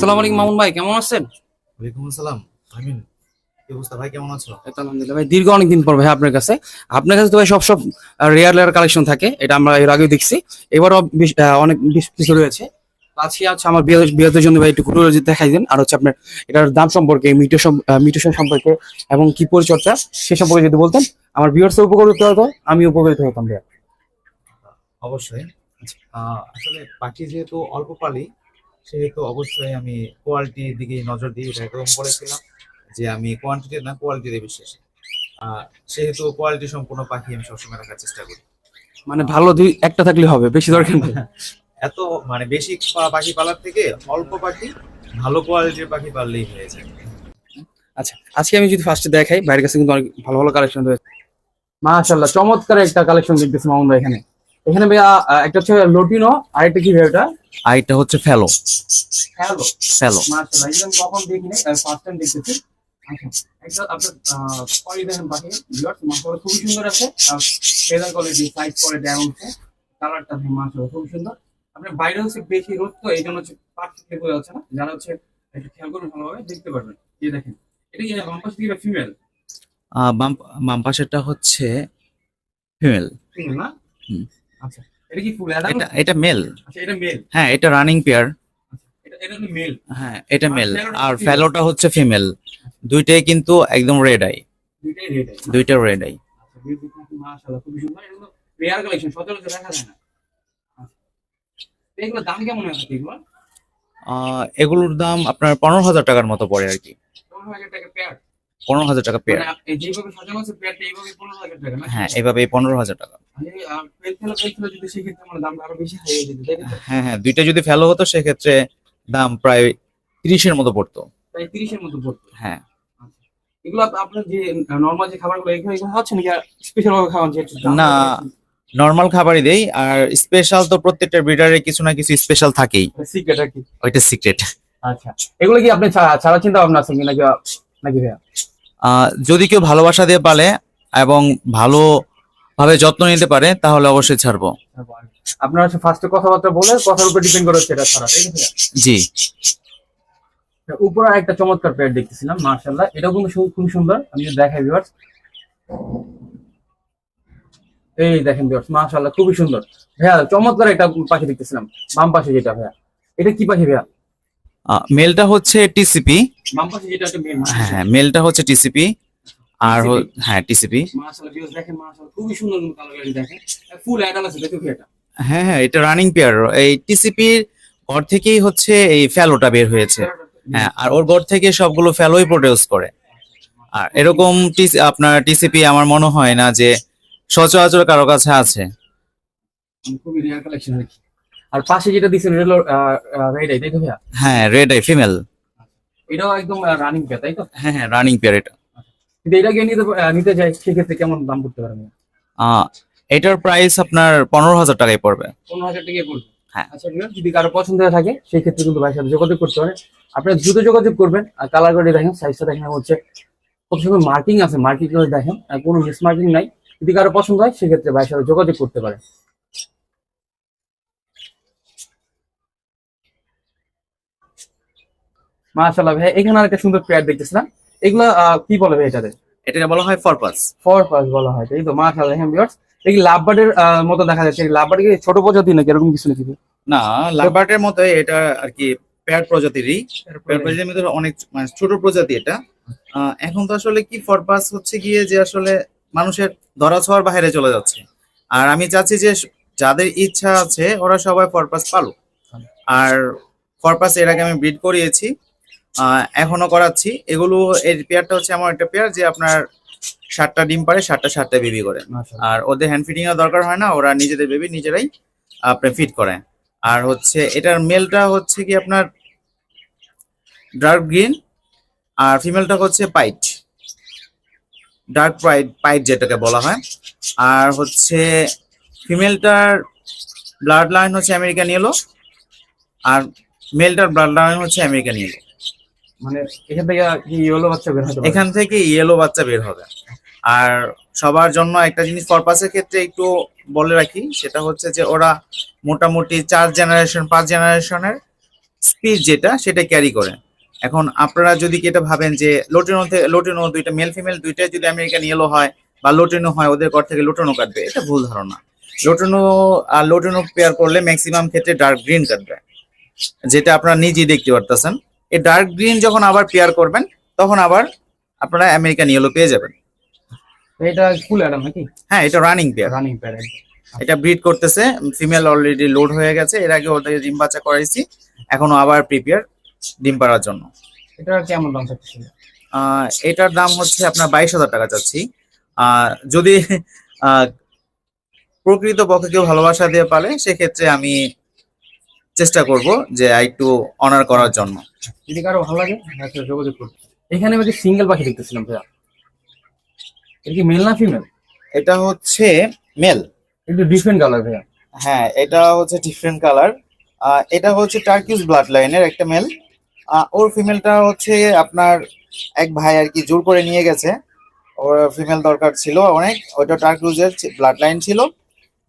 আসসালামু আলাইকুম মামুন ভাই কেমন আছেন? ওয়ালাইকুম আসসালাম। আমিন। ভাই কেমন আছো? আলহামদুলিল্লাহ ভাই দীর্ঘ অনেকদিন পর ভাই আপনার কাছে। আপনার কাছে তো ভাই সব সব রেয়ার রেয়ার কালেকশন থাকে এটা আমরা এর আগেও দেখছি। এবারও অনেক বেশ কিছু রয়েছে। আজকে হচ্ছে আমার বিয়ে বিয়েদের জন্য ভাই একটু ঘুরে ঘুরে দেখাই দেন আর হচ্ছে আপনার এটার দাম সম্পর্কে মিউটেশন মিউটেশন সম্পর্কে এবং কি পরিচর্যা সে সম্পর্কে যদি বলতেন আমার বিয়ার্সে উপকৃত হতো আমি উপকৃত হতাম ভাইয়া। অবশ্যই। আহ, আসলে পাখি যেহেতু অল্প পালি সেহেতু অবশ্যই আমি কোয়ালিটির দিকে নজর দিই এটা একদম বলেছিলাম যে আমি কোয়ান্টিটি না কোয়ালিটিতে বিশ্বাসী আহ, সেহেতু কোয়ালিটি সম্পূর্ণ পাখি আমি সবসময় রাখার চেষ্টা করি। মানে ভালো দুই একটা থাকলে হবে বেশি দরকার নেই। এত মানে বেশি পাখি পালার থেকে অল্প পাখি ভালো কোয়ালিটির পাখি পাললেই হয়ে যায়। আচ্ছা আজকে আমি যদি ফার্স্টে দেখাই বাইরের কাছে কিন্তু অনেক ভালো ভালো কালেকশন রয়েছে। মাশাআল্লাহ চমৎকার একটা কালেকশন দেখতেছি মামুন ভাই এখানে। এখানে ভাইয়া একটা হচ্ছে লটিনো আর একটা কি ভাই ওটা? আর এটা হচ্ছে ফেলো। ফেলো। একদম কখন দেখিনি ফার্স্ট টাইম দেখতেছি। আচ্ছা খুবই সুন্দর আছে। ফেদার কোয়ালিটি সাইজ কালারটা মাশাআল্লাহ খুবই সুন্দর। আপনার বাইরে হচ্ছে বেশি রোদ তো এই জন্য হচ্ছে বোঝা যাচ্ছে না। যারা হচ্ছে একটু খেয়াল করবেন ভালোভাবে দেখতে পারবেন। এই দেখেন এটা কি বাম্পাস থেকে ফিমেল বাম বাম পাশেরটা হচ্ছে ফিমেল ফিমেল না? হুম। আচ্ছা। এটা কি ফুল অ্যাডাল্ট এটা এটা মেল আচ্ছা এটা মেল হ্যাঁ এটা রানিং পেয়ার এটা এটা মেল হ্যাঁ এটা মেল আর? ফেলোটা হচ্ছে ফিমেল দুইটাই কিন্তু একদম রেড আই দুইটাই রেড দুইটা রেড আই আচ্ছা মাশাআল্লাহ খুবই সুন্দর। এগুলো রেয়ার কালেকশন সচরাচর দেখা যায় না। আচ্ছা। এগুলো দাম কেমন আছে এগুলো এগুলোর দাম আপনার পনেরো হাজার টাকার মতো পড়ে আর কি। পনেরো হাজার টাকা পেয়ার পনেরো হাজার টাকা পেয়ার মানে এই যেভাবে সাজানো আছে পেয়ারটা এইভাবে পনেরো হাজার টাকা না হ্যাঁ এভাবে পনেরো হাজার টাকা। মানে বেশি হয়ে হ্যাঁ দুইটা যদি ফেলো হতো সেক্ষেত্রে দাম প্রায় তিরিশের মতো পড়তো। প্রায় তিরিশের মতো পড়তো? হ্যাঁ। আচ্ছা। এগুলো আপনার যে নর্মাল যে খাবারগুলো এগুলো হচ্ছে নাকি স্পেশাল না। নর্মাল খাবারই দেই আর স্পেশাল তো প্রত্যেকটা ব্রিডারে কিছু না কিছু স্পেশাল থাকেই। সিক্রেট আর কি। ওইটা সিক্রেট আচ্ছা। এগুলো কি আপনি ছাড়া চিন্তা ভাবনা আছে নাকি নাকি যদি কেউ ভালোবাসা দিয়ে পালে এবং ভালো ভাবে যত্ন নিতে পারে তাহলে অবশ্যই ছাড়বো। আপনার হচ্ছে ফার্স্টে কথাবার্তা বলে কথার উপর ডিপেন্ড করে হচ্ছে এটা ছাড়া না ভাইয়া? জি। উপরে একটা চমৎকার পেয়ার দেখতেছিলাম মার্শাল্লাহ এটাও কিন্তু খুবই সুন্দর। আমি দেখাই ভিউয়ার্স এই দেখেন ভিউয়ার্স মার্শাল্লাহ খুবই সুন্দর। ভাইয়া চমৎকার একটা পাখি দেখতেছিলাম বাম পাশে যেটা ভাইয়া। এটা কি পাখি ভাইয়া? মেলটা হচ্ছে টিসিপি। বাম পাশে যেটা একটা মেন হ্যাঁ মেলটা হচ্ছে টিসিপি। আর হ্যাঁ টিসিপি দেখেন খুবই সুন্দর কালার দেখেন। ফুল অ্যাডাল আছে এটা হ্যাঁ হ্যাঁ এটা রানিং পেয়ার এই টিসিপির ঘর থেকেই হচ্ছে এই ফ্যালোটা বের হয়েছে। হ্যাঁ আর ওর ঘর থেকে সবগুলো ফ্যালোই প্রডিউস করে। আর এরকম আপনার টিসিপি আমার মনে হয় না যে সচরাচর কারও কাছে আছে। খুবই রেয়ার কালেকশন আর পাশে যেটা দিচ্ছেন রেলো রেড তাই তো হ্যাঁ রেড আই ফিমেল এটাও একদম রানিং পেয়ার তাই তো? হ্যাঁ হ্যাঁ রানিং পেয়ার এটা। এটা গিয়ে নিতে নিতে যাই সেক্ষেত্রে কেমন দাম পড়তে পারে এটার প্রাইস আপনার পনেরো হাজার টাকায় পড়বে। পনেরো হাজার পড়বে? হ্যাঁ। আচ্ছা যদি কারও পছন্দ থাকে সেই ক্ষেত্রে কিন্তু ভাইয়ের সাথে যোগাযোগ করতে পারেন। আপনারা দ্রুত যোগাযোগ করবেন আর কালার করে দেখেন সাইজটা দেখেন হচ্ছে কত সময় মার্কিং আছে মার্কিং করে দেখেন আর কোনো মিস মার্কিং নাই। যদি কারও পছন্দ হয় সেক্ষেত্রে ভাইয়ের সাথে যোগাযোগ করতে পারেন। মাশাআল্লাহ ভাই এখানে আর একটা সুন্দর পেয়ার দেখতেছিলাম। এগুলা কি বলে ভাই এটাতে এটাকে বলা হয় ফরপাস ফর পাস বলা হয় তাই তো? মাশাআল্লাহ হ্যাঁ ভিউয়ার্স এই লাভবার্ডের মতো দেখা যাচ্ছে। লাভবার্ড কি ছোট প্রজাতি নাকি এরকম কিছু নাকি? না লাভবার্ডের মতো এটা আর কি পেয়ার প্রজাতিরই। পেয়ার প্রজাতির মধ্যে অনেক মানে ছোট প্রজাতি এটা। এখন তো আসলে কি ফরপাস হচ্ছে গিয়ে যে আসলে মানুষের ধরা ছোঁয়ার বাইরে চলে যাচ্ছে। আর আমি চাচ্ছি যে যাদের ইচ্ছা আছে ওরা সবাই ফরপাস পালুক। আর ফরপাস এর আগে আমি ব্রিড করিয়েছি। এখনও করাচ্ছি। এগুলো এর পেয়ারটা হচ্ছে এমন একটা পেয়ার যে আপনার সাতটা ডিম পারে সাতটা সাতটা বেবি করে। আর ওদের হ্যান্ড ফিটিং এর দরকার হয় না ওরা নিজেদের বেবি নিজেরাই আপনি ফিট করে। আর হচ্ছে এটার মেলটা হচ্ছে কি আপনার ডার্ক গ্রিন আর ফিমেলটা হচ্ছে পাইট ডার্ক পাইট পাইট যেটাকে বলা হয়। আর হচ্ছে ফিমেলটার ব্লাড লাইন হচ্ছে আমেরিকান ইয়েলো আর মেলটার ব্লাড লাইন হচ্ছে আমেরিকান ইয়েলো মানে এখান থেকে ইয়েলো বাচ্চা বের পারে? এখান থেকে ইয়েলো বাচ্চা বের হবে। আর সবার জন্য একটা জিনিস পারপাসের ক্ষেত্রে একটু বলে রাখি, সেটা হচ্ছে যে ওরা মোটামুটি চার জেনারেশন পাঁচ জেনারেশনের স্পিচ যেটা, সেটা ক্যারি করে। এখন আপনারা যদি কি এটা ভাবেন যে লোটেনো লোটেনো দুইটা মেল ফিমেল দুইটাই যদি আমেরিকান ইয়েলো হয় বা লোটেনো হয়, ওদের ঘর থেকে লোটেনো কাটবে, এটা ভুল ধারণা। লোটেনো আর লোটেনো পেয়ার করলে ম্যাক্সিমাম ক্ষেত্রে ডার্ক গ্রিন কাটবে, যেটা আপনারা নিজেই দেখতে পারতেছেন। এই ডার্ক গ্রিন যখন আবার পেয়ার করবেন তখন আবার আপনারা আমেরিকান ইয়েলো পেয়ে যাবেন। এটা ফুল অ্যাডাম নাকি? হ্যাঁ এটা রানিং পেয়ার রানিং প্যাড এটা ব্রিড করতেছে ফিমেল অলরেডি লোড হয়ে গেছে এর আগে ওদের ডিম বাচ্চা করাইছি এখনও আবার প্রিপেয়ার ডিম পাড়ার জন্য। এটা কেমন দাম থাকছে এটার দাম হচ্ছে আপনার বাইশ হাজার টাকা চাচ্ছি। যদি আহ, প্রকৃত পক্ষে কেউ ভালোবাসা দিয়ে পালে সেক্ষেত্রে আমি চেষ্টা করব যে একটু অনার করার জন্য। যদি কারও ভালো লাগে যোগাযোগ করতে এখানে আমি সিঙ্গেল পাখি দেখতেছিলাম ভাইয়া এটা কি মেল না ফিমেল এটা হচ্ছে মেল একটু ডিফারেন্ট কালার ভাইয়া। হ্যাঁ এটা হচ্ছে ডিফারেন্ট কালার এটা হচ্ছে টার্কিউস ব্লাড লাইনের একটা মেল ওর ফিমেলটা হচ্ছে আপনার এক ভাই আর কি জোর করে নিয়ে গেছে। ওর ফিমেল দরকার ছিল অনেক ওইটা টার্কিউজের ব্লাড লাইন ছিল।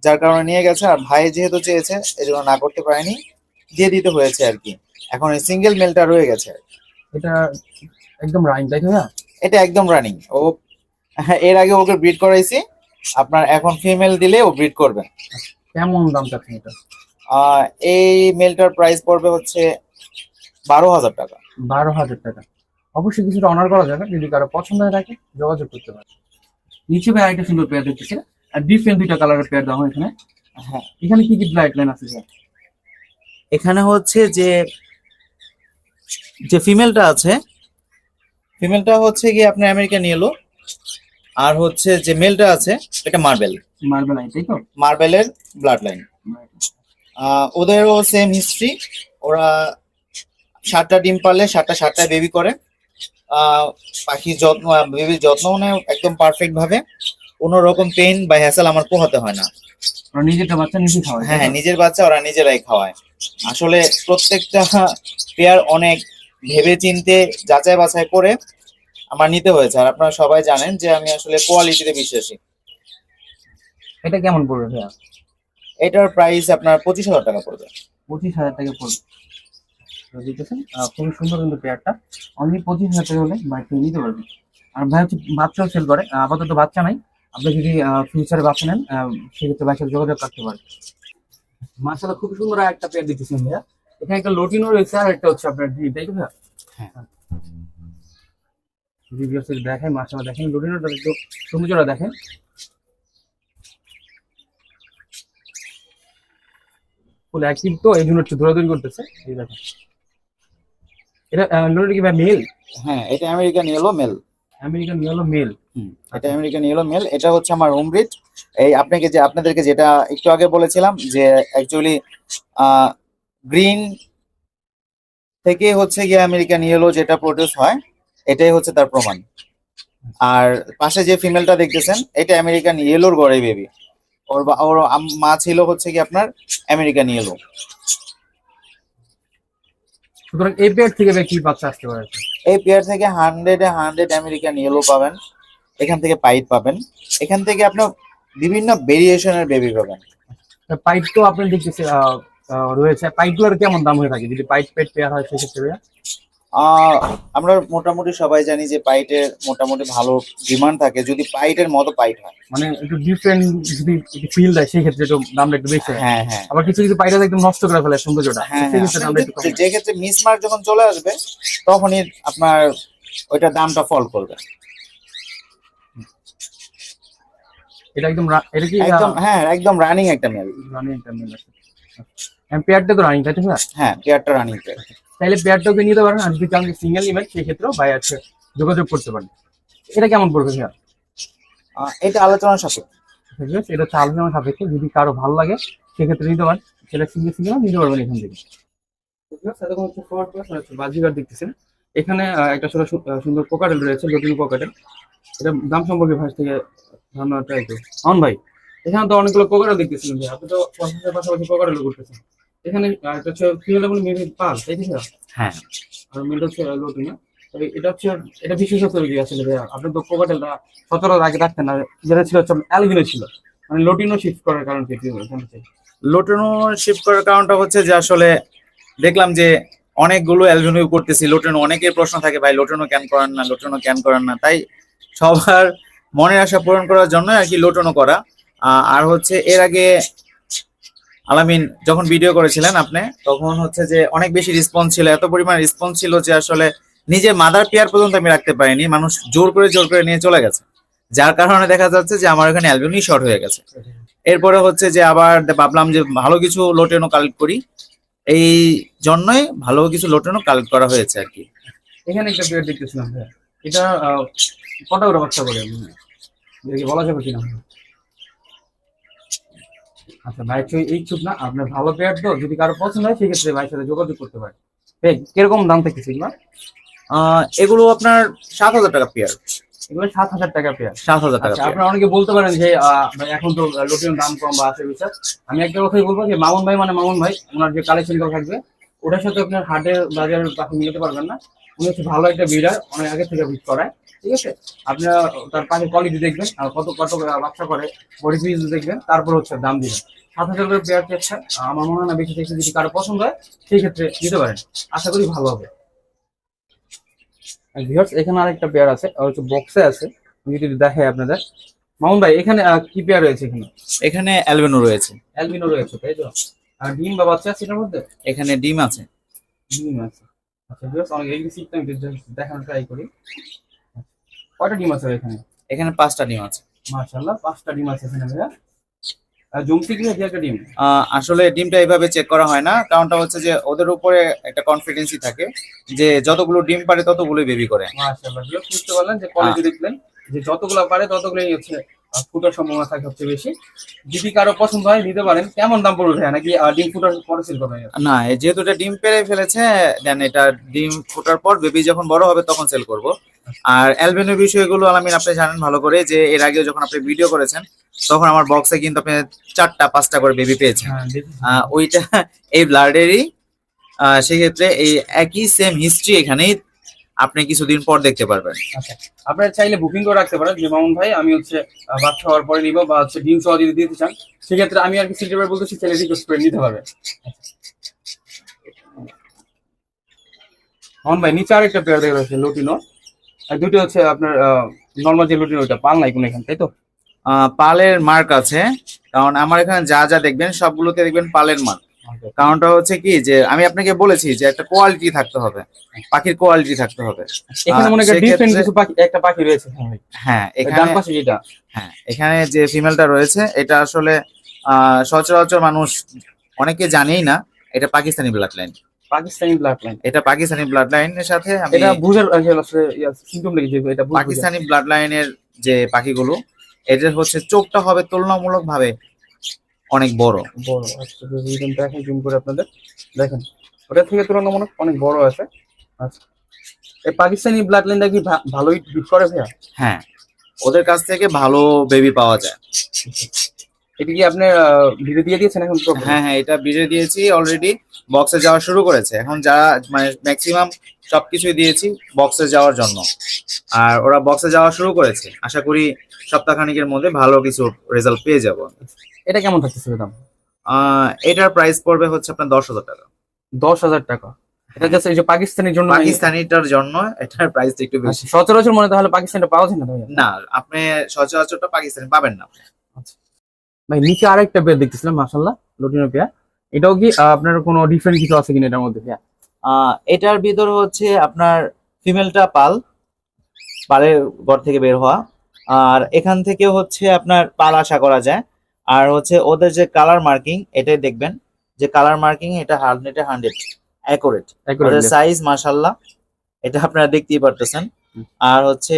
যার কারণে নিয়ে গেছে আর ভাই যেহেতু চেয়েছে এই জন্য না করতে পারেনি দিয়ে দিতে হয়েছে আর কি। এখন এই সিঙ্গেল মেলটা রয়ে গেছে এটা একদম রানিং তাই ভাইয়া এটা একদম রানিং ও হ্যাঁ, এর আগে ওকে ব্রিড করাইছি আপনার এখন ফিমেল দিলে ও ব্রিড করবে। কেমন দাম চাচ্ছেন এটা? এই মেলটার প্রাইস পড়বে হচ্ছে বারো হাজার টাকা। বারো হাজার টাকা। অবশ্যই কিছুটা অনার করা যাবে যদি কারও পছন্দ হয়ে থাকে যোগাযোগ করতে পারে নিচে ভাই আরেকটা সুন্দর পেয়ার দেখতেছি আর ডিফারেন্ট দুইটা কালারের পেয়ার দেওয়া এখানে। হ্যাঁ। এখানে কি কি লাইট লাইন আছে? ভাইয়া? এখানে হচ্ছে যে যে ফিমেলটা আছে ফিমেলটা হচ্ছে কি আপনার আমেরিকান ইয়েলো আর হচ্ছে যে মেলটা আছে এটা মার্বেল মার্বেল আই তাই তো? মার্বেলের ব্লাড লাইন ওদেরও সেম হিস্ট্রি ওরা সাতটা ডিম পারলে সাতটা সাতটা বেবি করে। আহ, পাখির যত্ন বেবির যত্ন নেয় একদম পারফেক্ট ভাবে। কোনো রকম পেইন বা হ্যাসেল আমার পোহাতে হয় না। ওরা নিজেরটা বাচ্চা নিজে খাওয়ায়। হ্যাঁ হ্যাঁ নিজের বাচ্চা ওরা নিজেরাই খাওয়ায়। আসলে প্রত্যেকটা পেয়ার অনেক ভেবে চিনতে যাচাই বাছাই করে আমার নিতে হয়েছে। আর আপনারা সবাই জানেন যে আমি আসলে কোয়ালিটিতে বিশ্বাসী। এটা কেমন পড়বে ভাইয়া? এটার প্রাইস আপনার পঁচিশ হাজার টাকা পড়বে। পঁচিশ হাজার টাকা পড়বে। দেখতেছেন খুবই সুন্দর কিন্তু পেয়ারটা অনলি পঁচিশ হাজার টাকা হলে বাইক থেকে নিতে পারবেন আর ভাই হচ্ছে বাচ্চাও সেল করে। আপাতত বাচ্চা নাই। আপনি যদি ফিউচারে বাচ্চা নেন আহ, সেক্ষেত্রে বাইকের যোগাযোগ করতে পারেন। মার্শাল্লাহ খুব সুন্দর আর একটা পেয়ার দিতেছেন ভাইয়া এখানে একটা লোটিনও রয়েছে আর একটা হচ্ছে আপনার ডি তাই তো ভাইয়া হ্যাঁ। ভিডিও দেখেন মার্শাল্লাহ দেখেন লোটিনোটা একটু সৌন্দর্যটা দেখেন। ফুল অ্যাক্টিভ তো এই জন্য একটু দৌড়াদৌড়ি করতেছে। এই দেখেন। এটা লোটিনো কি ভাই মেল হ্যাঁ এটা American yellow male American yellow male এটা আমেরিকান ইয়েলো মেল এটা হচ্ছে আমার হোম ব্রিড এই আপনাকে যে আপনাদেরকে যেটা একটু আগে বলেছিলাম যে অ্যাকচুয়ালি গ্রিন থেকে হচ্ছে গিয়ে আমেরিকান ইয়েলো যেটা প্রডিউস হয় এটাই হচ্ছে তার প্রমাণ। আর পাশে যে ফিমেলটা দেখতেছেন এটা আমেরিকান ইয়েলোর গড়ে বেবি ওর বা- ওর মা ছিল হচ্ছে কি আপনার আমেরিকান ইয়েলো সুতরাং এই পেয়ার থেকে কি বাচ্চা আসতে পারে? এই পেয়ার থেকে হান্ড্রেড হান্ড্রেড আমেরিকান ইয়েলো পাবেন। এখান থেকে পাইপ পাবেন। এখান থেকে আপনার বিভিন্ন ভেরিয়েশনের বেবি পাবেন। পাইপ তো আপনি দেখতেছি রয়েছে। পাইপগুলোর কেমন দাম হয়ে থাকে? যদি পাইপ পেট পেয়ার হয়, সেক্ষেত্রে আমরা মোটামুটি সবাই জানি যে পাইটের মোটামুটি ভালো ডিমান্ড থাকে। যদি পাইটের মতো পাইট হয়। মানে একটু ডিফারেন্ট যদি ফিল দেয় সেই ক্ষেত্রে দামটা একটু বেশি হ্যাঁ। হ্যাঁ আবার কিছু কিছু পাইটা একদম নষ্ট করে ফেলে সৌন্দর্যটা হ্যাঁ হ্যাঁ। যে- ক্ষেত্রে মিসমার্ক যখন চলে আসবে তখনই আপনার ওইটার দামটা ফল করবে। এটা একদম এটা কি একদম হ্যাঁ একদম রানিং একটা মেল রানিং একটা মিল আছে। পেয়ারটা তো রানিং তাই তো হ্যাঁ পেয়ারটা রানিং পেয়ার তাইলে পেয়ারটাকে নিতে পারেন। আর যদি চান সিঙ্গেল নেবেন সেই ক্ষেত্রেও ভাই আছে যোগাযোগ করতে পারেন। এটা কেমন পড়বে ভাইয়া? এটা আলোচনা সাপেক্ষে। ঠিক আছে এটা হচ্ছে আলোচনা সাপেক্ষে যদি কারও ভালো লাগে সেক্ষেত্রে নিতে পারেন। সেটা সিঙ্গেল সিঙ্গেল নিতে পারবেন এখান থেকে। বাজিগার দেখতেছেন। এখানে একটা ছোট সুন্দর কোকাটেল রয়েছে জটিল কোকাটেল এটা দাম সম্পর্কে ভাই থেকে ধারণা ট্রাই অন ভাই এখানে তো অনেকগুলো কোকাটেল দেখতেছিলেন ভাই আপনি তো পছন্দের পাশাপাশি কোকাটেল করতেছেন এখানে এটা হচ্ছে ফিমেল এবং মেল পাল তাই হ্যাঁ। আর মেলটা হচ্ছে লোটিনা তো এটা হচ্ছে এটা বিশেষত্ব কি আসলে ভাইয়া। আপনি তো কোকাটেলটা সতেরো আগে রাখতেন না যেটা ছিল হচ্ছে অ্যালবিনো ছিল। মানে লোটিনো শিফট করার কারণ কি লোটনো শিফট করার কারণটা হচ্ছে যে আসলে দেখলাম যে অনেকগুলো অ্যালবিনো করতেছি লোটনো অনেকের প্রশ্ন থাকে ভাই লোটনো ক্যান করেন না? লোটনো ক্যান করেন না? তাই সবার মনের আশা পূরণ করার জন্য আর কি লোটনো করা। আহ, আর হচ্ছে এর আগে আলামিন, যখন ভিডিও করেছিলেন আপনি, তখন হচ্ছে যে অনেক বেশি রেসপন্স ছিল, এত পরিমাণ রেসপন্স ছিল যে আসলে নিজের মাদার পেয়ার পর্যন্ত আমি রাখতে পারিনি, মানুষ জোর করে জোর করে নিয়ে চলে গেছে। যার কারণে দেখা যাচ্ছে যে আমার এখানে অ্যালবিনি শর্ট হয়ে গেছে। এরপরে হচ্ছে যে আবার ভাবলাম যে ভালো কিছু লোটেনো কালেক্ট করি। এই জন্যই ভালো কিছু লোটেনো কালেক্ট করা হয়েছে আর কি। এখানে একটা পেয়ার দেখতেছিলাম এটা কটা করে বাচ্চা করে বলা যাবে কিনা? আচ্ছা ভাই এই চুপ না? আপনার ভালো পেয়ার তো যদি কারও পছন্দ হয় সেক্ষেত্রে ভাইয়ের সাথে যোগাযোগ করতে পারে এই, কীরকম দাম থাকতেছে এগুলো? আহ, এগুলো আপনার সাত হাজার টাকা পেয়ার এগুলো সাত হাজার টাকা পেয়ার সাত হাজার টাকা আচ্ছা আপনারা অনেকে বলতে পারেন যে আহ, ভাই এখন তো লোটিয়ন দাম কম বা আছে বিষয়। আমি একটা কথাই বলব যে মামুন ভাই মানে মামুন ভাই ওনার যে কালেকশনগুলো থাকবে ওটার সাথে আপনার হাটের বাজারের পাখি মিলাতে পারবেন না। উনি হচ্ছে ভালো একটা বিডার অনেক আগে থেকে বিট করায়। ঠিক আছে? আপনারা তার পাখির কোয়ালিটি দেখবেন আর কত কত বাচ্চা করে বডি পিস দেখবেন তারপর হচ্ছে দাম দিবেন। সাত হাজার করে পেয়ার চেষ্টা আমার মনে হয় না বেশি থেকে যদি কারও পছন্দ হয় সেই ক্ষেত্রে দিতে পারেন। আশা করি ভালো হবে। ভিউয়ার্স এখানে আরেকটা পেয়ার আছে আর হচ্ছে বক্সে আছে। যদি দেখে আপনাদের। মামুন ভাই এখানে কি পেয়ার রয়েছে এখানে? এখানে অ্যালবেনো রয়েছে। অ্যালবিনো রয়েছে তাই তো? আর ডিম বা বাচ্চা আছে এটার মধ্যে? এখানে ডিম আছে। ডিম আছে। আচ্ছা ভিউয়ার্স অনেক দেখানোর ট্রাই করি। কয়টা ডিম আছে এখানে? এখানে পাঁচটা ডিম আছে। মাশাআল্লাহ পাঁচটা ডিম আছে এখানে ভাইয়া। জমতি কি একটা ডিম? আসলে ডিমটা এইভাবে চেক করা হয় না কারণটা হচ্ছে যে ওদের উপরে একটা কনফিডেন্সই থাকে যে যতগুলো ডিম পারে ততগুলোই বেবি করে। মাশাআল্লাহ বুঝতে পারলেন যে কোয়ালিটি দেখলেন যে যতগুলো পারে ততগুলোই হচ্ছে ফুটার সম্ভাবনা থাকে সবচেয়ে বেশি। যদি কারও পছন্দ হয় নিতে পারেন। কেমন দাম পড়বে ভাইয়া? নাকি ডিম ফুটার পরে সেল করবেন না যেহেতু এটা ডিম পেরে ফেলেছে দেন এটা ডিম ফোটার পর বেবি যখন বড় হবে তখন সেল করব। আর অ্যালবেনের বিষয়গুলো আলামিন আপনি জানেন ভালো করে যে এর আগে যখন আপনি ভিডিও করেছেন তখন আমার বক্সে কিন্তু আপনি চারটা পাঁচটা করে বেবি পেয়েছেন। হ্যাঁ ওইটা এই ব্লাডেরই সেক্ষেত্রে এই একই সেম হিস্ট্রি এখানেই আপনি কিছুদিন পর দেখতে পারবেন। আচ্ছা আপনারা চাইলে বুকিং করে রাখতে পারেন। যে মামুন ভাই আমি হচ্ছে বাচ্চা হওয়ার পরে নিব বা হচ্ছে ডিম সহ যদি দিতে চান সেক্ষেত্রে আমি আর কি সিলেক্ট বলতেছি চাইলে রিকোয়েস্ট করে নিতে পারবে মামুন ভাই নিচে আরেকটা পেয়ার দেখে রয়েছে লুটিনো আর দুটো হচ্ছে আপনার নর্মাল যে লুটিনো ওইটা পাল নাই কোনো এখানে তাই তো? আহ, পালের মার্ক আছে কারণ আমার এখানে যা যা দেখবেন সবগুলোতে দেখবেন পালের মার্ক কারণটা হচ্ছে কি যে আমি আপনাকে বলেছি যে একটা কোয়ালিটি থাকতে হবে। পাখির কোয়ালিটি থাকতে হবে। এখানে মনে করেন ডিফারেন্ট কিছু পাখি একটা পাখি রয়েছে হ্যাঁ হ্যাঁ ডান এখানে পাশে যেটা। হ্যাঁ এখানে যে ফিমেলটা রয়েছে এটা আসলে সচরাচর মানুষ অনেকে জানেই না এটা Pakistani blood line Pakistani blood line এটা পাকিস্তানি ব্লাড লাইনের সাথে আমি এটা বুঝার লেগেছে এটা পাকিস্তানি ব্লাড লাইনের যে পাখিগুলো এদের হচ্ছে চোখটা হবে তুলনামূলক ভাবে অনেক বড়। বড় আচ্ছা যদি দেখেন জুম করে আপনাদের দেখেন ওটা থেকে তুলনামূলক অনেক বড় আছে। আচ্ছা এই পাকিস্তানি ব্লাড লাইনটা কি ভা- ভালোই বিট করে ভাইয়া? হ্যাঁ ওদের কাছ থেকে ভালো বেবি পাওয়া যায়। এটা কি আপনি ভিডিও দিয়ে দিয়েছেন এখন তো হ্যাঁ হ্যাঁ এটা বিজে দিয়েছি অলরেডি বক্সে যাওয়া শুরু করেছে। এখন যারা মানে ম্যাক্সিমাম সবকিছুই দিয়েছি বক্সে যাওয়ার জন্য। আর ওরা বক্সে যাওয়া শুরু করেছে। আশা করি সপ্তাহখানিকের মধ্যে ভালো কিছু রেজাল্ট পেয়ে যাব। এটা কেমন থাকতেছে দাম? এটার প্রাইস পড়বে হচ্ছে আপনার দশ হাজার টাকা। দশ হাজার টাকা। এটা জাস্ট এই যে পাকিস্তানের জন্য পাকিস্তানিটার জন্য এটার প্রাইস একটু বেশি। আচ্ছা, সচরাচর মনে তাহলে পাকিস্তানটা পাওয়া যায় না না আপনি সচরাচরটা পাকিস্তানি পাবেন না। ভাই নিচে আরেকটা পেয়ার দেখতেছিলাম মাশাল্লাহ লুটিনো পেয়ার এটাও কি আপনার কোনো ডিফারেন্ট কিছু আছে কিনা এটার মধ্যে? ভাইয়া আহ, এটার ভিতর হচ্ছে আপনার ফিমেলটা পাল পালের ঘর থেকে বের হওয়া। আর এখান থেকে হচ্ছে আপনার পাল আশা করা যায়। আর হচ্ছে ওদের যে কালার মার্কিং এটাই দেখবেন যে কালার মার্কিং এটা হান্ড্রেডে হান্ড্রেড অ্যাকুরেট ওদের সাইজ মাশাল্লাহ এটা আপনারা দেখতেই পারতেছেন। আর হচ্ছে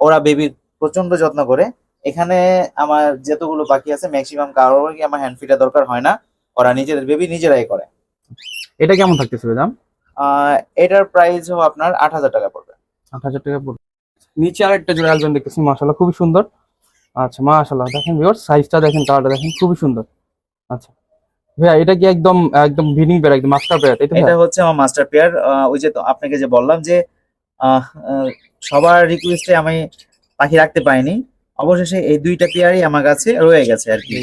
ওরা বেবি প্রচণ্ড যত্ন করে। এখানে আমার যতগুলো বাকি আছে ম্যাক্সিমাম কারোরই আমার হ্যান্ড ফিটা দরকার হয় না। ওরা নিজেদের বেবি নিজেরাই করে। এটা কেমন থাকতেছে ভাই দাম? এটার প্রাইস হবে আপনার আট হাজার টাকা পড়বে। আট হাজার টাকা পড়বে। নিচে আরেকটা জোড়া অ্যালবাম দেখতেছি মাশাল্লাহ খুবই সুন্দর। আচ্ছা মাশাল্লাহ দেখেন ভিউয়ার সাইজটা দেখেন কালারটা দেখেন খুবই সুন্দর। আচ্ছা ভাইয়া এটা কি একদম একদম ভিনিং পেয়ার একদম মাস্টার পেয়ার এটা হচ্ছে আমার মাস্টার পেয়ার ওই যে তো আপনাকে যে বললাম যে সবার রিকোয়েস্টে আমি পাখি রাখতে পারিনি। অবশেষে এই দুইটা পেয়ারই আমার কাছে রয়ে গেছে আর কি।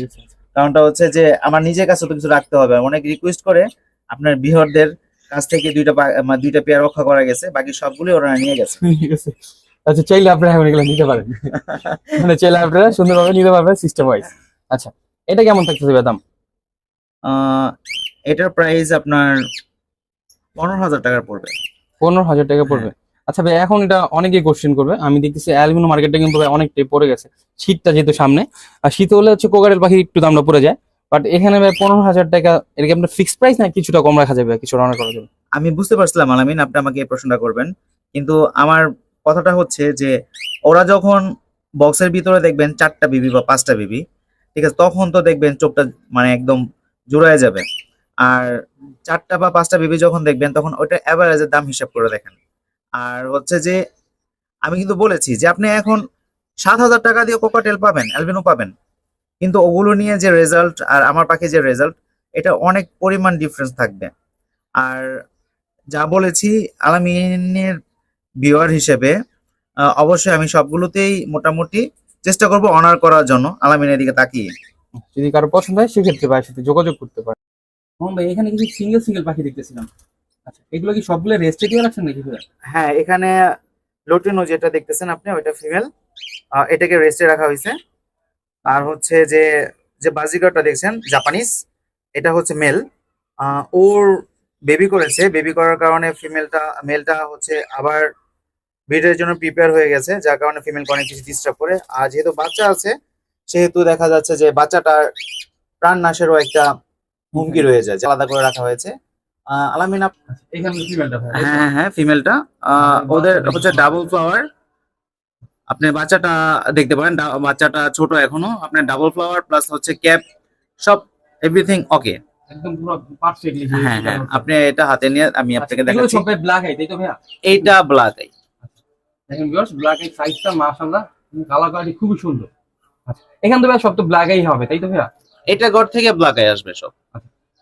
কারণটা হচ্ছে যে আমার নিজের কাছে তো কিছু রাখতে হবে। অনেক রিকোয়েস্ট করে আপনার বিহরদের কাছ থেকে দুইটা দুইটা পেয়ার রক্ষা করা গেছে। বাকি সবগুলো ওরা নিয়ে গেছে। আচ্ছা চাইলে আপনারা এখন এগুলো নিতে পারেন। মানে চাইলে আপনারা সুন্দরভাবে নিতে পারবেন সিস্টেম ওয়াইজ আচ্ছা এটা কেমন থাকতেছে দাম? এটার প্রাইস আপনার পনেরো হাজার টাকার পড়বে। পনেরো হাজার টাকা পড়বে। আচ্ছা ভাই, এখন এটা অনেকেই কোশ্চেন করবে। আমি দেখতেছি অ্যালুমিনিয়াম মার্কেটটা কিন্তু ভাই অনেকটাই পড়ে গেছে। শীতটা যেহেতু সামনে, আর শীত হলে হচ্ছে কোকারেল পাখির একটু দামটা পড়ে যায়। বাট এখানে ভাই পনেরো হাজার টাকা এটা কি আপনার ফিক্সড প্রাইস না কিছুটা কম রাখা যাবে? কিছু রান্না করা যাবে। আমি বুঝতে পারছিলাম, আলামিন, আপনি আমাকে এই প্রশ্নটা করবেন। কিন্তু আমার কথাটা হচ্ছে যে, ওরা যখন বক্সের ভিতরে দেখবেন চারটা বিবি বা পাঁচটা বিবি ঠিক আছে, তখন তো দেখবেন চোখটা মানে একদম জোড়ায় যাবে। আর চারটা বা পাঁচটা বিবি যখন দেখবেন, তখন ওইটা অ্যাভারেজের দাম হিসাব করে দেখেন। আর হচ্ছে যে আমি কিন্তু বলেছি যে আপনি এখন সাত হাজার টাকা দিয়ে কোকাটেল পাবেন অ্যালবিনো পাবেন। কিন্তু ওগুলো নিয়ে যে রেজাল্ট আর আমার পাখি যে রেজাল্ট এটা অনেক পরিমাণ ডিফারেন্স থাকবে। আর যা বলেছি আলামিনের ভিউয়ার হিসেবে অবশ্যই আমি সবগুলোতেই মোটামুটি চেষ্টা করব অনার করার জন্য। আলামিনের দিকে তাকিয়ে। যদি কারও পছন্দ হয় সেক্ষেত্রে ভাইয়ের সাথে যোগাযোগ করতে ভাই এখানে কিছু সিঙ্গেল সিঙ্গেল পাখি দেখতেছিলাম। আচ্ছা এগুলো কি সবগুলো রেস্টে দিয়ে রাখছেন নাকি হ্যাঁ এখানে লোটিনো যেটা দেখতেছেন আপনি, ওইটা ফিমেল। এটাকে রেস্টে রাখা হয়েছে। আর হচ্ছে যে যে বাজিগারটা দেখছেন, জাপানিজ, এটা হচ্ছে মেল। ওর বেবি করেছে, বেবি করার কারণে ফিমেলটা, মেলটা হচ্ছে আবার ব্রিডের জন্য প্রিপেয়ার হয়ে গেছে, যার কারণে ফিমেলকে অনেক কিছু ডিস্টার্ব করে। আর যেহেতু বাচ্চা আছে, সেহেতু দেখা যাচ্ছে যে বাচ্চাটার প্রাণ নাশেরও একটা হুমকি রয়ে যায় আলাদা করে রাখা হয়েছে। আলামিন আপ- এখানে ফিমেলটা হ্যাঁ হ্যাঁ, হ্যাঁ ফিমেলটা ওদের হচ্ছে ডাবল ফ্লাওয়ার আপনি বাচ্চাটা দেখতে পারেন বাচ্চাটা ছোট এখনও। আপনার ডাবল ফ্লাওয়ার প্লাস হচ্ছে ক্যাপ সব এভরিথিং ওকে একদম পুরো পারফেক্টলি হ্যাঁ হ্যাঁ আপনি এটা হাতে নিয়ে আমি আপনাকে এগুলো দেখাচ্ছি। সব ব্ল্যাক আই তাই তো ভাইয়া? এইটা ব্ল্যাক আই দেখেন ভিউয়ার্স ব্ল্যাক আই সাইজটা মাশাআল্লাহ কালার কোয়ালিটি খুবই সুন্দর। আচ্ছা এখান থেকে সব তো ব্ল্যাক আই হবে তাই তো ভাইয়া? এটা ঘর থেকে ব্ল্যাক আই আসবে সব।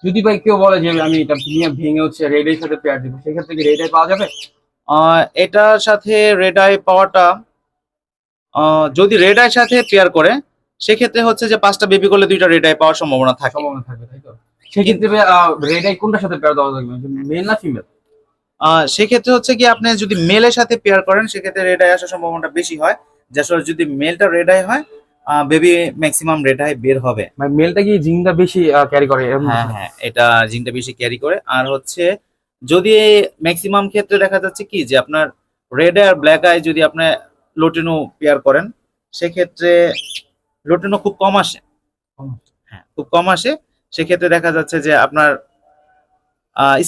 যদি ভাই কেউ বলে যে আমি এটা নিয়ে ভেঙে হচ্ছে রেড এর সাথে পেয়ার দিব সেক্ষেত্রে কি রেড আই পাওয়া যাবে? এটার সাথে রেড আই পাওয়াটা যদি রেড আই সাথে পেয়ার করে সেক্ষেত্রে হচ্ছে যে পাঁচটা বেবি করলে দুইটা রেড আই পাওয়ার সম্ভাবনা থাকে। সম্ভাবনা থাকবে তাই তো? সেক্ষেত্রে রেড আই কোনটার সাথে পেয়ার দেওয়া যাবে? মেল না ফিমেল সেক্ষেত্রে হচ্ছে কি আপনি যদি মেলের সাথে পেয়ার করেন সেক্ষেত্রে রেড আই আসার সম্ভাবনাটা বেশি হয়। যে আসলে যদি মেলটা রেড আই হয় বেবি ম্যাক্সিমাম রেড আই বের হবে। ভাই মেলটা কি জিংটা বেশি ক্যারি করে? হ্যাঁ হ্যাঁ এটা জিনটা বেশি ক্যারি করে। আর হচ্ছে যদি ম্যাক্সিমাম ক্ষেত্রে দেখা যাচ্ছে কি যে আপনার রেড আর ব্ল্যাক আই যদি আপনি লোটিনো পেয়ার করেন সেক্ষেত্রে লোটিনো খুব কম আসে। হ্যাঁ খুব কম আসে। সেক্ষেত্রে দেখা যাচ্ছে যে আপনার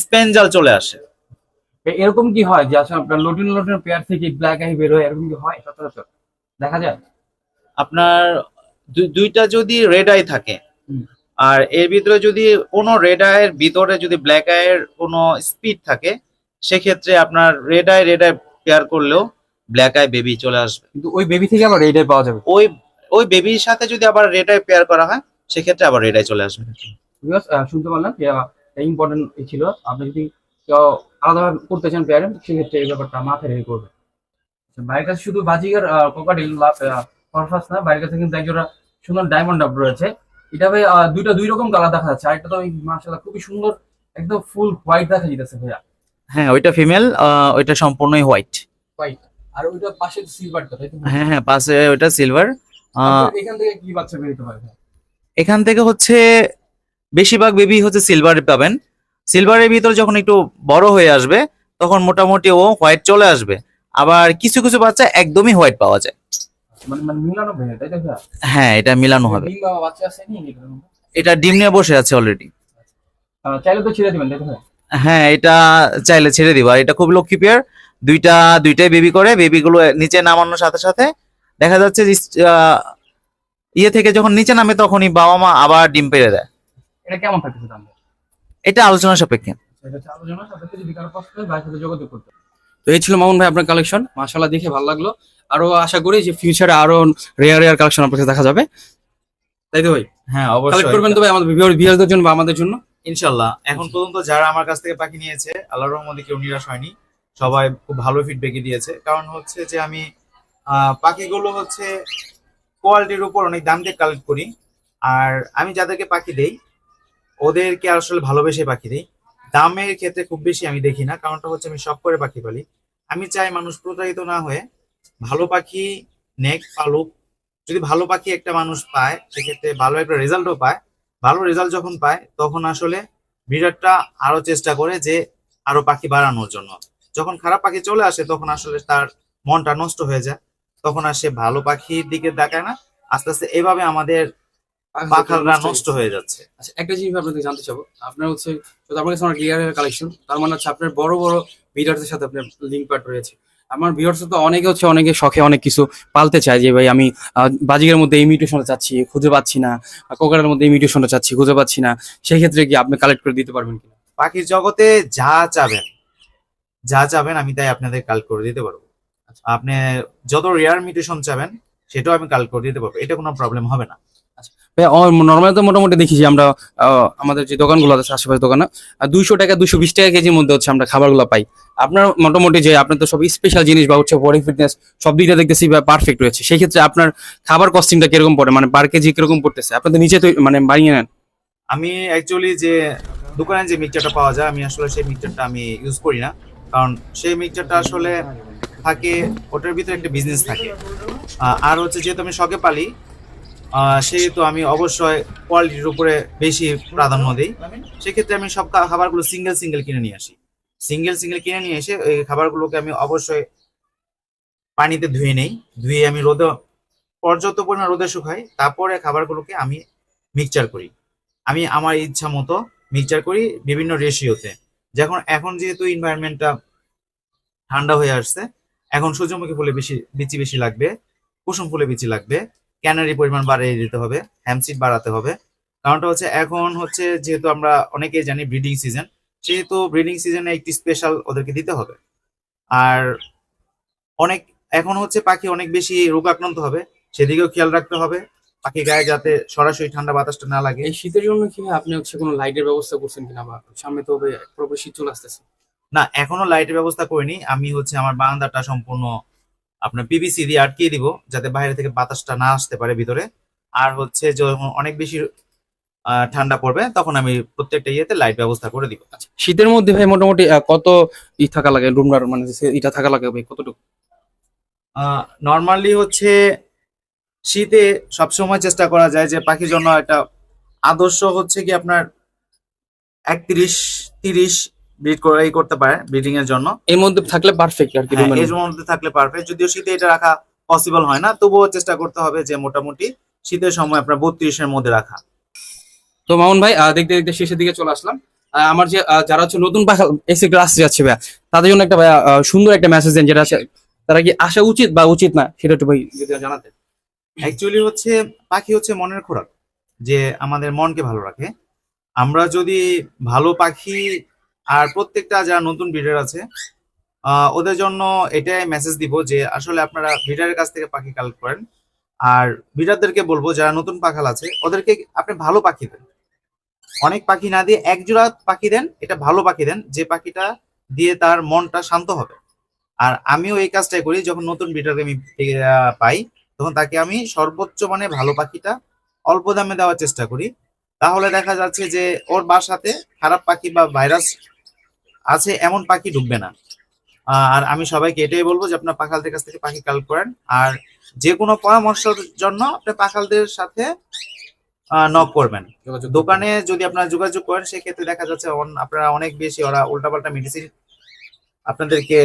স্পেনজাল চলে আসে। এরকম কি হয় যে আসলে আপনার লোটিন লোটিন পেয়ার থেকে ব্ল্যাক আই বের হয় এরকম কি হয় সচরাচর? দেখা যায়? আপনার দুইটা যদি রেড আই থাকে আর এর ভিতরে যদি কোনো রেড আইয়ের ভিতরে যদি ব্ল্যাক আইয়ের কোনো স্পিড থাকে সেক্ষেত্রে আপনার red eye red eye pair করলেও ব্ল্যাক আই বেবি চলে আসবে। কিন্তু ওই বেবি থেকে আবার রেড আই পাওয়া যাবে। ওই ওই বেবির সাথে যদি আবার রেড আই পেয়ার করা হয় সেক্ষেত্রে আবার রেড আই চলে আসবে। শুনতে পারলাম ইম্পর্টেন্ট ছিল আপনি যদি কেউ আলাদাভাবে করতে চান পেয়ারে সেক্ষেত্রে এই ব্যাপারটা মাথায় রেখে করবে আচ্ছা, বাইরের কাছে শুধু বাজিগার কোকাডিল পারফাস না বাইরের কাছে কিন্তু একজোড়া সুন্দর ডায়মন্ড ডাব রয়েছে। এটা ভাই দুইটা দুই রকম কালার দেখা যাচ্ছে। আরেকটা তো মার্শাল্লাহ খুবই সুন্দর একদম ফুল হোয়াইট দেখা যেতেছে ভাইয়া। হ্যাঁ ওইটা ফিমেল ওইটা সম্পূর্ণই হোয়াইট হোয়াইট আর ওইটা পাশে সিলভারটা তাই তো হ্যাঁ হ্যাঁ পাশে ওইটা সিলভার আপনার এখান থেকে কি বাচ্চা বেরোতে পারে ভাইয়া? এখান থেকে হচ্ছে বেশিরভাগ বেবি হচ্ছে সিলভার পাবেন। সিলভারের ভিতর যখন একটু বড় হয়ে আসবে তখন মোটামুটি ও হোয়াইট চলে আসবে। আবার কিছু কিছু বাচ্চা একদমই হোয়াইট পাওয়া যায়। মানে মানে মিলানো ভাইয়া তাই তো হ্যাঁ এটা মিলানো হবে। ডিম বাচ্চা আছে এটা ডিম নিয়ে বসে আছে অলরেডি চাইলে তো ছেড়ে দিবেন তাই তো হ্যাঁ এটা চাইলে ছেড়ে দিব। আর এটা খুব লক্ষ্মী পেয়ার দুইটা দুইটাই বেবি করে বেবিগুলো নিচে নামানোর সাথে সাথে দেখা যাচ্ছে যে, আহ, ইয়ে থেকে যখন নিচে নামে তখনই বাবা মা আবার ডিম পেড়ে দেয়। এটা কেমন থাকতেছে দাম এটা আলোচনা সাপেক্ষে। করতে তো এই ছিল মামুন ভাই আপনার কালেকশন মাশাআল্লাহ দেখে ভালো লাগল। আরও আশা করি যে ফিউচারে আরও রেয়ার রেয়ার কালেকশন আপনার কাছে দেখা যাবে। তাই তো ভাই? হ্যাঁ অবশ্যই। কালেক্ট করবেন তো ভাই আমাদের ভিউয়ারদের জন্য বা আমাদের জন্য? ইনশাল্লাহ এখন পর্যন্ত যারা আমার কাছ থেকে পাখি নিয়েছে আল্লাহর রহমতে কেউ নিরাশ হয়নি। সবাই খুব ভালো ফিডব্যাকই দিয়েছে। কারণ হচ্ছে যে আমি পাখিগুলো হচ্ছে কোয়ালিটির উপর অনেক দাম দিয়ে কালেক্ট করি। আর আমি যাদেরকে পাখি দেই ওদেরকে আসলে ভালোবেসে পাখি দেই। দামের ক্ষেত্রে খুব বেশি আমি দেখি না কারণটা হচ্ছে আমি সব করে পাখি পালি। আমি চাই মানুষ প্রতারিত না হয়ে ভালো পাখি নেক পালুক যদি ভালো পাখি একটা মানুষ পায় সেক্ষেত্রে ভালো একটা রেজাল্টও পায়। ভালো রেজাল্ট যখন পায় তখন আসলে ব্রিডারটা আরও চেষ্টা করে যে আরও পাখি বাড়ানোর জন্য। যখন খারাপ পাখি চলে আসে তখন আসলে তার মনটা নষ্ট হয়ে যায়। তখন আর সে ভালো পাখির দিকে দেখায় না। আস্তে আস্তে এভাবে আমাদের পাখালরা নষ্ট হয়ে যাচ্ছে। আচ্ছা একটা জিনিস আপনাদের জানতে চাবো। আপনার হচ্ছে আপনার কাছে আমার কালেকশন তার মানে হচ্ছে আপনার বড় বড় বিডারদের সাথে আপনার লিঙ্ক পার্ট রয়েছে। আমার ভিউয়ার্স তো অনেকে হচ্ছে অনেকে শখে অনেক কিছু পালতে চায় যে ভাই আমি বাজিকের মধ্যে ইমিটেশনটা চাচ্ছি খুঁজে পাচ্ছি না কোকারের মধ্যে ইমিটেশনটা চাচ্ছি খুঁজে পাচ্ছি না। সেই ক্ষেত্রে কি আপনি কালেক্ট করে দিতে পারবেন কিনা? পাখির জগতে যা চাবেন যা চাবেন আমি তাই আপনাদের কাল করে দিতে পারব। আপনি যত রেয়ার মিউটেশন চাবেন সেটাও আমি কাল করে দিতে পারব। এটা কোনো প্রবলেম হবে না। নর্মালি তো মোটামুটি দেখি আমরা আমাদের যে দোকানগুলো আছে আশেপাশে দোকানে দুইশো টাকা দুশো বিশ টাকা কেজির মধ্যে হচ্ছে আমরা খাবারগুলো পাই। আপনার মোটামুটি যে আপনার তো সব স্পেশাল জিনিস বা হচ্ছে বডি ফিটনেস সব দিকটা দেখতেছি পারফেক্ট রয়েছে। সেই ক্ষেত্রে আপনার খাবার কস্টিংটা কীরকম পড়ে? মানে পার কেজি কীরকম পড়তেছে? আপনি তো নিচে তো মানে বানিয়ে নেন। আমি অ্যাকচুয়ালি যে দোকানে যে মিক্সচারটা পাওয়া যায়, আমি আসলে সেই মিক্সচারটা আমি ইউজ করি না। কারণ সেই মিক্সচারটা আসলে থাকে, ওটার ভিতরে একটা বিজনেস থাকে। আর হচ্ছে যেহেতু আমি শখে পালি সেহেতু আমি অবশ্যই কোয়ালিটির উপরে বেশি প্রাধান্য দিই। সেক্ষেত্রে আমি সব খাবারগুলো সিঙ্গেল সিঙ্গেল কিনে নিয়ে আসি। সিঙ্গেল সিঙ্গেল কিনে নিয়ে এসে এই খাবারগুলোকে আমি অবশ্যই পানিতে ধুয়ে নেই। ধুয়ে আমি রোদে, পর্যাপ্ত পরিমাণ রোদে শুকাই, তারপরে খাবারগুলোকে আমি মিক্সচার করি। আমি আমার ইচ্ছা মতো মিক্সচার করি বিভিন্ন রেশিওতে যখন, এখন যেহেতু এনভায়রনমেন্টটা ঠান্ডা হয়ে আসছে, এখন সূর্যমুখী ফুলে বেশি, বিচি বেশি লাগবে, কুসুম ফুলে বিচি লাগবে ক্যানারি পরিমাণ বাড়িয়ে দিতে হবে হ্যামসিড বাড়াতে হবে। কারণটা হচ্ছে এখন হচ্ছে যেহেতু আমরা অনেকেই জানি ব্রিডিং সিজন সেহেতু ব্রিডিং সিজনে একটি স্পেশাল ওদেরকে দিতে হবে। আর অনেক এখন হচ্ছে পাখি অনেক বেশি রোগাক্রান্ত হবে সেদিকেও খেয়াল রাখতে হবে। পাখি গায়ে যাতে সরাসরি ঠান্ডা বাতাসটা না লাগে। এই শীতের জন্য কি আপনি হচ্ছে কোনো লাইটের ব্যবস্থা করছেন কিনা বা সামনে তো হবে পুরোপুরি শীত চলে আসতেছে? না এখনও লাইটের ব্যবস্থা করিনি। আমি হচ্ছে আমার বারান্দাটা সম্পূর্ণ আপনার পিভিসি দিয়ে আটকিয়ে দিব যাতে বাইরে থেকে বাতাসটা না আসতে পারে ভিতরে। আর হচ্ছে যখন অনেক বেশি ঠান্ডা পড়বে তখন আমি প্রত্যেকটা ইয়েতে লাইট ব্যবস্থা করে দিব। আচ্ছা শীতের মধ্যে ভাই মোটামুটি কত ই থাকা লাগে? রুমটার মানে এটা থাকা লাগে ভাই কতটুকু? নর্মালি হচ্ছে শীতে সবসময় চেষ্টা করা যায় যে পাখির জন্য একটা আদর্শ হচ্ছে কি আপনার একত্রিশ তিরিশ ব্রিড করে ই করতে পারে ব্রিডিং এর জন্য। এর মধ্যে থাকলে পারফেক্ট আর কি হ্যাঁ, এর মধ্যে থাকলে পারফেক্ট যদিও শীতে এটা রাখা পসিবল হয় না তবুও চেষ্টা করতে হবে যে মোটামুটি শীতের সময় আপনার বত্রিশের মধ্যে রাখা। তো মামুন ভাই দেখতে দেখতে শেষের দিকে চলে আসলাম। আমার যে যারা হচ্ছে নতুন পাখা এসে ক্লাস যাচ্ছে ভাইয়া তাদের জন্য একটা ভাইয়া সুন্দর একটা মেসেজ দেন যেটা তারা কি আসা উচিত বা উচিত না সেটা একটু ভাই যদি জানাতে অ্যাকচুয়ালি হচ্ছে পাখি হচ্ছে মনের খোরাক যে আমাদের মনকে ভালো রাখে। আমরা যদি ভালো পাখি আর প্রত্যেকটা যারা নতুন ব্রিডার আছে ওদের জন্য এটাই মেসেজ দিব যে আসলে আপনারা ব্রিডারের কাছ থেকে পাখি কালেক্ট করেন। আর ব্রিডারদেরকে বলব, যারা নতুন পাখাল আছে, ওদেরকে আপনি ভালো পাখি দেন। অনেক পাখি না দিয়ে এক জোড়া পাখি দেন, এটা ভালো পাখি দেন, যে পাখিটা দিয়ে তার মনটা শান্ত হবে। আর আমিও এই কাজটাই করি, যখন নতুন ব্রিডারকে আমি পাই, তখন তাকে আমি সর্বোচ্চ মানে ভালো পাখিটা অল্প দামে দেওয়ার চেষ্টা করি। তাহলে দেখা যাচ্ছে যে ওর বাসাতে খারাপ পাখি বা ভাইরাস আছে এমন পাখি ঢুকবে না। আর আমি সবাইকে এটাই বলব যে আপনার পাখালদের কাছ থেকে পাখি কালেক্ট করেন। আর যে কোনো পরামর্শের জন্য আপনি পাখালদের সাথে নক করবেন। দোকানে যদি আপনারা যোগাযোগ করেন সেক্ষেত্রে দেখা যাচ্ছে আপনারা অনেক বেশি ওরা উল্টাপাল্টা মেডিসিন আপনাদেরকে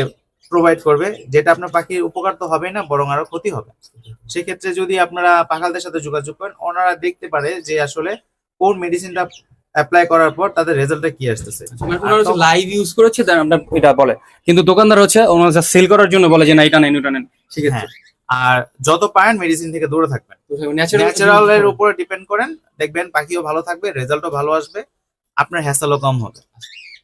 প্রোভাইড করবে। যেটা আপনার পাখির উপকার তো হবে না বরং আরও ক্ষতি হবে। সেক্ষেত্রে যদি আপনারা পাখালদের সাথে যোগাযোগ করেন ওনারা দেখতে পারে যে আসলে কোন মেডিসিনটা অ্যাপ্লাই করার পর তাদের রেজাল্টটা কি আসতেছে? মানে লাইভ ইউজ করেছে তাই আমরা এটা বলে। কিন্তু দোকানদার হচ্ছে ওনারা সেল করার জন্য বলে যে না এটা নেন ওটা নেন। সেক্ষেত্রে হ্যাঁ। আর যত পারেন মেডিসিন থেকে দূরে থাকবেন। ন্যাচারাল এর উপরে ডিপেন্ড করেন দেখবেন পাখিও ভালো থাকবে রেজাল্টও ভালো আসবে আপনার হ্যাসালও কম হবে।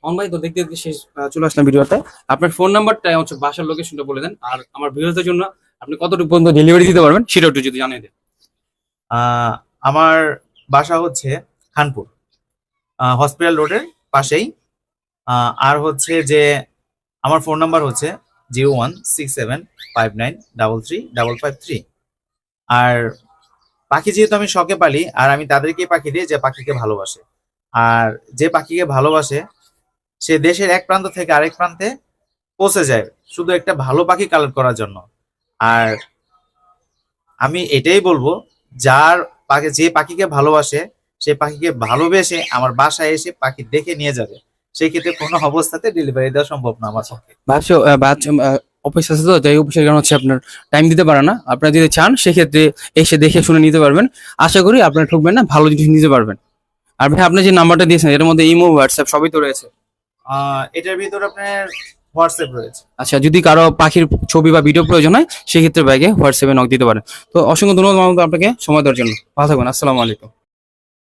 অন ভাই তো দেখতে দেখতে শেষ চলে আসলাম ভিডিওতে। আপনার ফোন নাম্বারটা হচ্ছে বাসার লোকেশনটা বলে দেন আর আমার ভিডিওদের জন্য আপনি কতটুকু পর্যন্ত ডেলিভারি দিতে পারবেন সেটা একটু যদি জানিয়ে দেন। আহ, আমার বাসা হচ্ছে খানপুর। হসপিটাল রোডের পাশেই। আর হচ্ছে যে আমার ফোন নাম্বার হচ্ছে zero one six seven five nine double three double five three. আর পাখি যেহেতু আমি শখে পালি, আর আমি তাদেরকে পাখি দিই যে পাখিকে ভালোবাসে। আর যে পাখিকে ভালোবাসে, সে দেশের এক প্রান্ত থেকে আরেক প্রান্তে পৌঁছে যায় শুধু একটা ভালো পাখি কালেক্ট করার জন্য। আর আমি এটাই বলব, যার পাখি যে পাখিকে ভালোবাসে সে পাখিকে ভালোবেসে আমার বাসায় এসে পাখি দেখে নিয়ে যাবে। সেই ক্ষেত্রে কোনো অবস্থাতে ডেলিভারি দেওয়া সম্ভব না আমার পক্ষে। ভাবছ অফিস আছে তো তাই অফিসের কারণ হচ্ছে আপনার টাইম দিতে পারে না। আপনারা যদি চান সেক্ষেত্রে এসে দেখে শুনে নিতে পারবেন। আশা করি আপনারা ঠকবেন না ভালো জিনিস নিতে পারবেন। আর ভাই আপনি যে নাম্বারটা দিয়েছেন এর মধ্যে ইমো হোয়াটসঅ্যাপ সবই তো রয়েছে? আহ, এটার ভিতরে আপনার হোয়াটসঅ্যাপ রয়েছে। আচ্ছা যদি কারও পাখির ছবি বা ভিডিও প্রয়োজন হয় সেক্ষেত্রে ব্যাগে হোয়াটসঅ্যাপে নক দিতে পারেন তো অসংখ্য ধন্যবাদ আপনাকে সময় দেওয়ার জন্য। ভালো থাকবেন আসসালামু আলাইকুম।